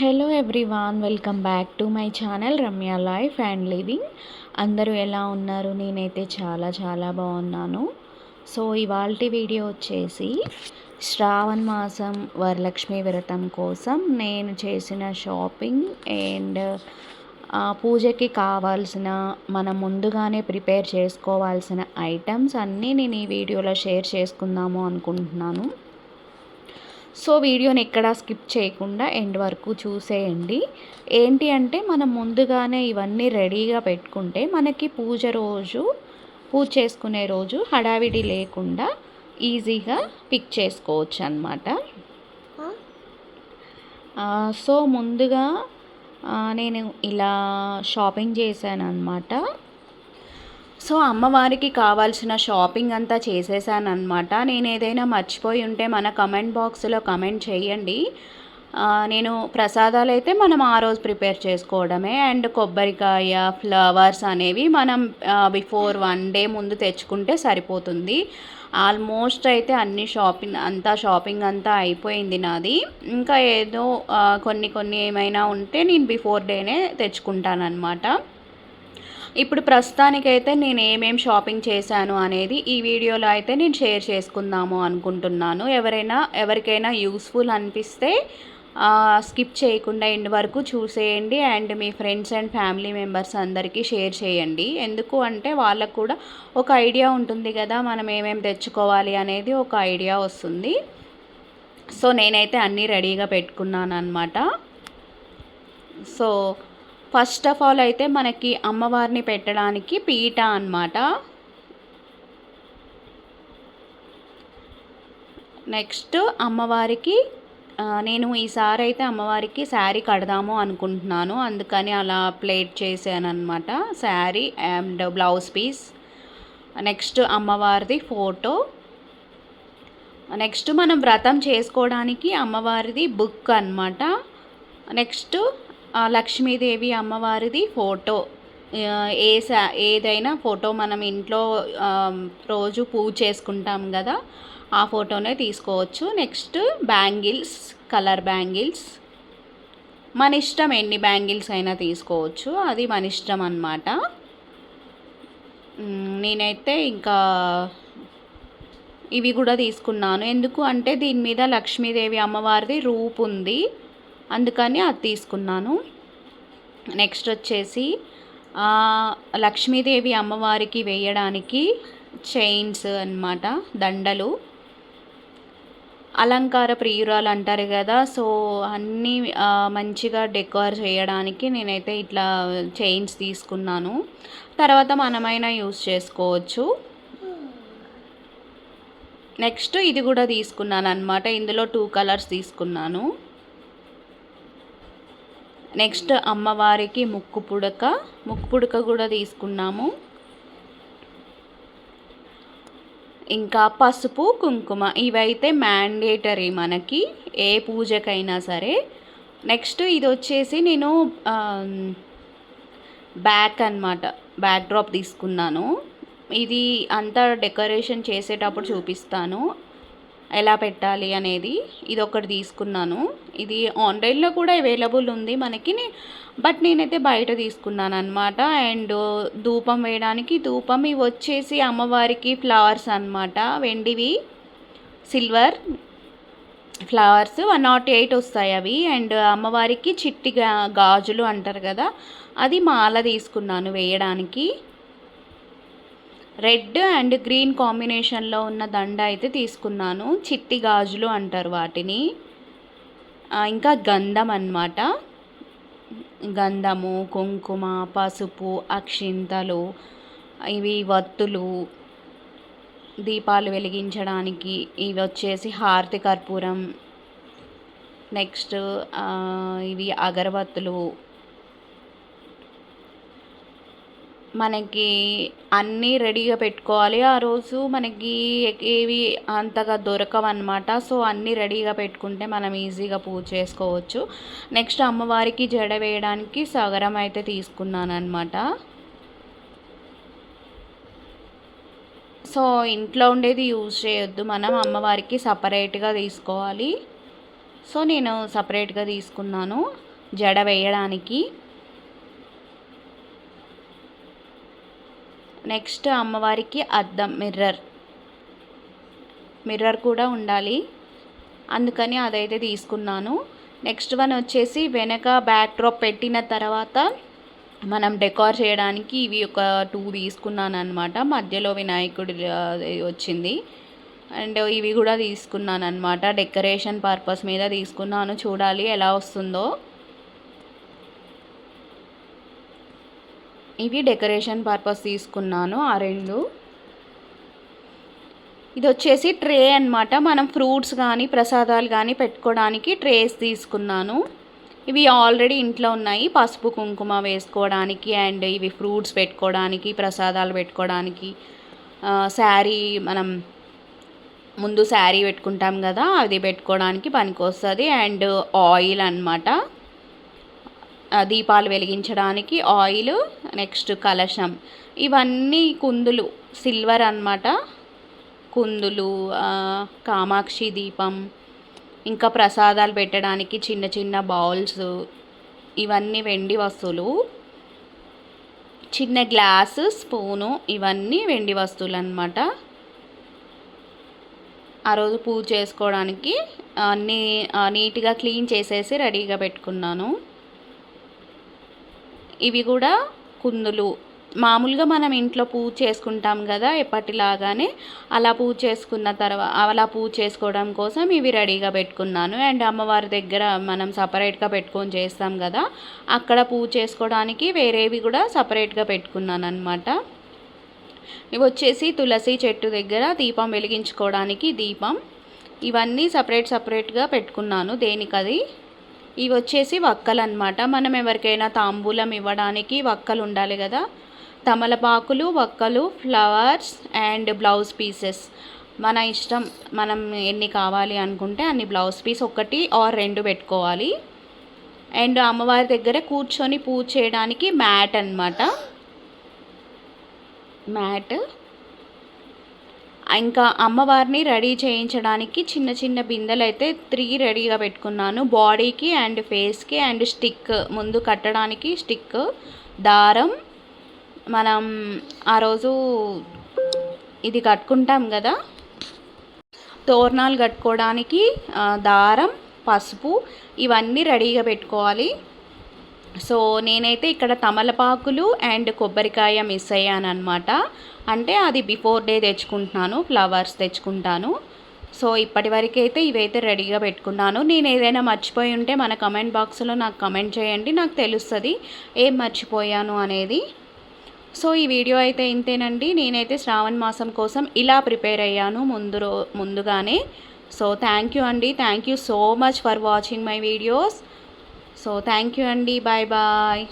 Hello everyone welcome back to my channel Ramya life and living. అందరూ ఎలా ఉన్నారు? నేనైతే చాలా చాలా బాగున్నాను. సో ఇవాళ వీడియో వచ్చేసి శ్రావణ మాసం వరలక్ష్మి వ్రతం కోసం నేను చేసిన షాపింగ్ అండ్ పూజకి కావాల్సిన మనం ముందుగానే ప్రిపేర్ చేసుకోవాల్సిన ఐటమ్స్ అన్నీ నేను ఈ వీడియోలో షేర్ చేసుకుందాము అనుకుంటున్నాను. సో వీడియోని ఎక్కడా స్కిప్ చేయకుండా ఎండ్ వరకు చూసేయండి. ఏంటి అంటే మనం ముందుగానే ఇవన్నీ రెడీగా పెట్టుకుంటే మనకి పూజ రోజు పూజ చేసుకునే రోజు హడావిడి లేకుండా ఈజీగా పిక్ చేసుకోవచ్చు అనమాట సో ముందుగా నేను ఇలా షాపింగ్ చేశాను అనమాట సో అమ్మవారికి కావాల్సిన షాపింగ్ అంతా చేసేసాను అనమాట నేను ఏదైనా మర్చిపోయి ఉంటే మన కమెంట్ బాక్స్లో కమెంట్ చేయండి. నేను ప్రసాదాలు అయితే మనం ఆ రోజు ప్రిపేర్ చేసుకోవడమే. అండ్ కొబ్బరికాయ ఫ్లవర్స్ అనేవి మనం బిఫోర్ వన్ డే ముందు తెచ్చుకుంటే సరిపోతుంది. ఆల్మోస్ట్ అయితే అన్ని షాపింగ్ అంతా షాపింగ్ అంతా అయిపోయింది నాది. ఇంకా ఏదో కొన్ని కొన్ని ఏమైనా ఉంటే నేను బిఫోర్ డేనే తెచ్చుకుంటానమాట ఇప్పుడు ప్రస్తుతానికైతే నేను ఏమేం షాపింగ్ చేశాను అనేది ఈ వీడియోలో అయితే నేను షేర్ చేసుకుందాము అనుకుంటున్నాను. ఎవరైనా ఎవరికైనా యూస్ఫుల్ అనిపిస్తే స్కిప్ చేయకుండా ఎండ్ వరకు చూసేయండి. అండ్ మీ ఫ్రెండ్స్ అండ్ ఫ్యామిలీ మెంబర్స్ అందరికీ షేర్ చేయండి. ఎందుకు అంటే వాళ్ళకు కూడా ఒక ఐడియా ఉంటుంది కదా మనం ఏమేమి తెచ్చుకోవాలి అనేది ఒక ఐడియా వస్తుంది. సో నేనైతే అన్నీ రెడీగా పెట్టుకున్నాను అనమాట సో ఫస్ట్ ఆఫ్ ఆల్ అయితే మనకి అమ్మవారిని పెట్టడానికి పీట అనమాట నెక్స్ట్ అమ్మవారికి నేను ఈసారి అయితే అమ్మవారికి శారీ కడదాము అనుకుంటున్నాను. అందుకని అలా ప్లేట్ చేశాను అనమాట sari and blouse piece. Next అమ్మవారిది ఫోటో. నెక్స్ట్ మనం వ్రతం చేసుకోవడానికి అమ్మవారిది బుక్ అనమాట నెక్స్ట్ లక్ష్మీదేవి అమ్మవారిది ఫోటో. ఏ ఏదైనా ఫోటో మనం ఇంట్లో రోజు పూజ చేసుకుంటాం కదా ఆ ఫోటోనే తీసుకోవచ్చు. Next bangles colour bangles. మన ఇష్టం ఎన్ని బ్యాంగిల్స్ అయినా తీసుకోవచ్చు. అది మన ఇష్టం అన్నమాట. నేనైతే ఇంకా ఇవి కూడా తీసుకున్నాను. ఎందుకు అంటే దీని మీద లక్ష్మీదేవి అమ్మవారిది రూపు ఉంది అందుకని అది తీసుకున్నాను. నెక్స్ట్ వచ్చేసి లక్ష్మీదేవి అమ్మవారికి వేయడానికి చైన్స్ అనమాట దండలు. అలంకార ప్రియురాలు అంటారు కదా సో అన్నీ మంచిగా డెకోర్ చేయడానికి నేనైతే ఇట్లా చైన్స్ తీసుకున్నాను. తర్వాత మనమైనా యూస్ చేసుకోవచ్చు. నెక్స్ట్ ఇది కూడా తీసుకున్నాను అనమాట ఇందులో టూ కలర్స్ తీసుకున్నాను. నెక్స్ట్ అమ్మవారికి ముక్కు పుడక ముక్కు పుడక కూడా తీసుకున్నాము. ఇంకా పసుపు కుంకుమ ఇవైతే మ్యాండేటరీ మనకి ఏ పూజకైనా సరే. నెక్స్ట్ ఇది వచ్చేసి నేను బ్యాక్ అనమాట బ్యాక్ డ్రాప్ తీసుకున్నాను. ఇది అంతా డెకరేషన్ చేసేటప్పుడు చూపిస్తాను. ఎలా పెట్టాలి అనేది ఇది ఒకటి తీసుకున్నాను. ఇది ఆన్లైన్లో కూడా అవైలబుల్ ఉంది మనకి. బట్ నేనైతే బయట తీసుకున్నాను అనమాట అండ్ ధూపం వేయడానికి ధూపం ఇవి వచ్చేసి అమ్మవారికి ఫ్లవర్స్ అనమాట వెండివి silver flowers one nought eight వస్తాయి అవి. అండ్ అమ్మవారికి చిట్టి గాజులు అంటారు కదా. అది మాల తీసుకున్నాను వేయడానికి. రెడ్ అండ్ గ్రీన్ కాంబినేషన్లో ఉన్న దండ అయితే తీసుకున్నాను. చిట్టి గాజులు అంటారు వాటిని. ఇంకా గంధం అన్నమాట. గంధము కుంకుమ పసుపు అక్షింతలు ఇవి వత్తులు దీపాలు వెలిగించడానికి ఇవి వచ్చేసి హారతి కర్పూరం. నెక్స్ట్ ఇవి అగరబత్తులు. మనకి అన్నీ రెడీగా పెట్టుకోవాలి. ఆ రోజు మనకి ఏవి అంతగా దొరకవన్నమాట. సో అన్నీ రెడీగా పెట్టుకుంటే మనం ఈజీగా పూజ చేసుకోవచ్చు. నెక్స్ట్ అమ్మవారికి జడ వేయడానికి సగరం అయితే తీసుకున్నాను అనమాట సో ఇంట్లో ఉండేది యూజ్ చేయొద్దు. మనం అమ్మవారికి సపరేట్గా తీసుకోవాలి. సో నేను సపరేట్గా తీసుకున్నాను జడ వేయడానికి. నెక్స్ట్ అమ్మవారికి అద్దం మిర్రర్. మిర్రర్ కూడా ఉండాలి. అందుకని అదైతే తీసుకున్నాను. నెక్స్ట్ వన్ వచ్చేసి వెనక బ్యాక్ డ్రాప్ పెట్టిన తర్వాత మనం డెకార్ చేయడానికి ఇవి ఒక టూ తీసుకున్నాను అనమాట మధ్యలో వినాయకుడి వచ్చింది. అండ్ ఇవి కూడా తీసుకున్నాను అనమాట డెకరేషన్ పర్పస్ మీద తీసుకున్నాను. చూడాలి ఎలా వస్తుందో. ఇవి డెకరేషన్ పర్పస్ తీసుకున్నాను ఆ రెండు. ఇది వచ్చేసి ట్రే అనమాట మనం ఫ్రూట్స్ కానీ ప్రసాదాలు కానీ పెట్టుకోవడానికి ట్రేస్ తీసుకున్నాను. ఇవి ఆల్రెడీ ఇంట్లో ఉన్నాయి. పసుపు కుంకుమ వేసుకోవడానికి అండ్ ఇవి ఫ్రూట్స్ పెట్టుకోవడానికి ప్రసాదాలు పెట్టుకోవడానికి. శారీ మనం ముందు శారీ పెట్టుకుంటాం కదా అది పెట్టుకోవడానికి పనికొస్తుంది. అండ్ ఆయిల్ అనమాట దీపాలు వెలిగించడానికి ఆయిల్ నెక్స్ట్ కలశం. ఇవన్నీ కుందులు సిల్వర్ అనమాట కుందులు కామాక్షి దీపం ఇంకా ప్రసాదాలు పెట్టడానికి చిన్న చిన్న బౌల్స్ ఇవన్నీ వెండి వస్తువులు. చిన్న గ్లాసు స్పూను ఇవన్నీ వెండి వస్తువులు అనమాట ఆ రోజు పూజ చేసుకోవడానికి అన్నీ నీట్గా క్లీన్ చేసేసి రెడీగా పెట్టుకున్నాను. ఇవి కూడా కుందులు. మామూలుగా మనం ఇంట్లో పూజ చేసుకుంటాం కదా ఎప్పటిలాగానే అలా పూజ చేసుకున్న తర్వాత అలా పూజ చేసుకోవడం కోసం ఇవి రెడీగా పెట్టుకున్నాను. అండ్ అమ్మవారి దగ్గర మనం సపరేట్గా పెట్టుకొని చేస్తాం కదా అక్కడ పూజ చేసుకోవడానికి వేరేవి కూడా సపరేట్గా పెట్టుకున్నాను అనమాట ఇవి వచ్చేసి తులసి చెట్టు దగ్గర దీపం వెలిగించుకోవడానికి దీపం. ఇవన్నీ సపరేట్ సపరేట్గా పెట్టుకున్నాను. దేనికది? ఇవి వచ్చేసి వక్కలు అనమాట మనం ఎవరికైనా తాంబూలం ఇవ్వడానికి వక్కలు ఉండాలి కదా. తమలపాకులు వక్కలు ఫ్లవర్స్ అండ్ బ్లౌజ్ పీసెస్. మన ఇష్టం మనం ఎన్ని కావాలి అనుకుంటే అన్ని బ్లౌజ్ పీస్ ఒకటి ఆర్ రెండు పెట్టుకోవాలి. అండ్ అమ్మవారి దగ్గర కూర్చొని పూజ చేయడానికి మ్యాట్ అనమాట మ్యాట్ ఇంకా అమ్మవారిని రెడీ చేయించడానికి చిన్న చిన్న బిందెలు అయితే త్రీ రెడీగా పెట్టుకున్నాను. బాడీకి అండ్ ఫేస్కి అండ్ స్టిక్ ముందు కట్టడానికి స్టిక్ దారం. మనం ఆ రోజు ఇది కట్టుకుంటాం కదా. తోరణాలు కట్టుకోవడానికి దారం పసుపు ఇవన్నీ రెడీగా పెట్టుకోవాలి. సో నేనైతే ఇక్కడ తమలపాకులు అండ్ కొబ్బరికాయ మిస్ అయ్యాను అనమాట అంటే అది బిఫోర్ డే తెచ్చుకుంటున్నాను ఫ్లవర్స్ తెచ్చుకుంటాను. సో ఇప్పటి వరకైతే ఇవైతే రెడీగా పెట్టుకున్నాను. నేను ఏదైనా మర్చిపోయి ఉంటే మన కమెంట్ బాక్స్లో నాకు కమెంట్ చేయండి నాకు తెలుస్తుంది ఏం మర్చిపోయాను అనేది. సో ఈ వీడియో అయితే ఇంతేనండి. నేనైతే శ్రావణ మాసం కోసం ఇలా ప్రిపేర్ అయ్యాను ముందు ముందుగానే. సో థ్యాంక్ యూ అండి. Thank you so much for watching my videos. So thank you అండి బాయ్ బాయ్